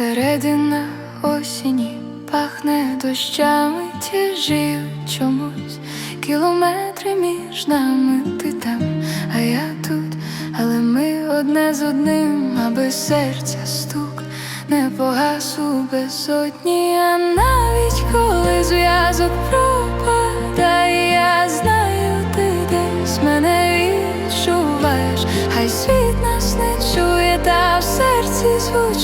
Середина осені пахне дощами, тяжіють чомусь кілометри між нами ти там, а я тут, але ми одне з одним, аби серця стук не погас у безодні, а навіть коли зв'язок пропадає,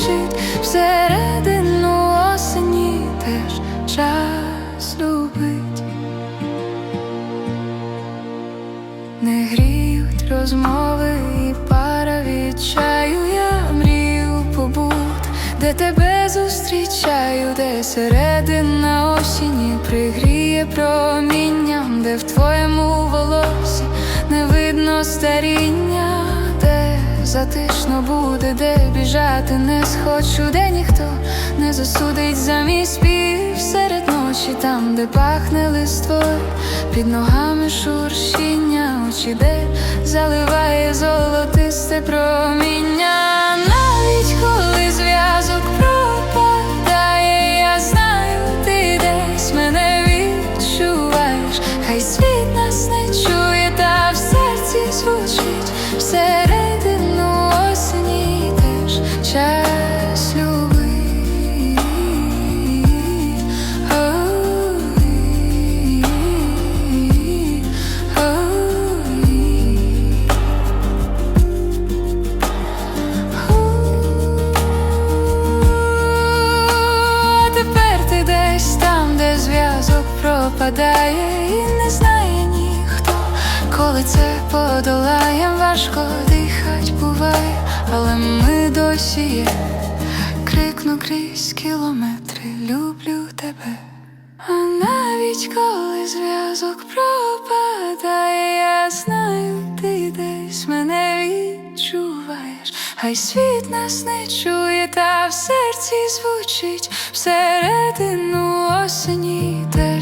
звучить всередину осені теж час любить. Не гріють розмови і пара від чаю Я мрію побут, де тебе зустрічаю, де середина осені пригріє промінням, де в твоєму затишно буде, де біжати не схочу, де ніхто не засудить за мій спів серед ночі, там, де пахне листвою, під ногами шуршіння очі, де заливає золотисте проміння, навіть коли зв'язок пропадає, я знаю, ти десь мене відчуваєш, хай світ нас не чує, та в серці звучить всередину пропадає, і не знає ніхто, коли це подолає, важко дихать буває, але ми досі є. Крикну крізь кілометри, люблю тебе. А навіть коли зв'язок пропадає, я знаю, ти десь мене відчуваєш, хай світ нас не чує, та в серці звучить всередину осені час.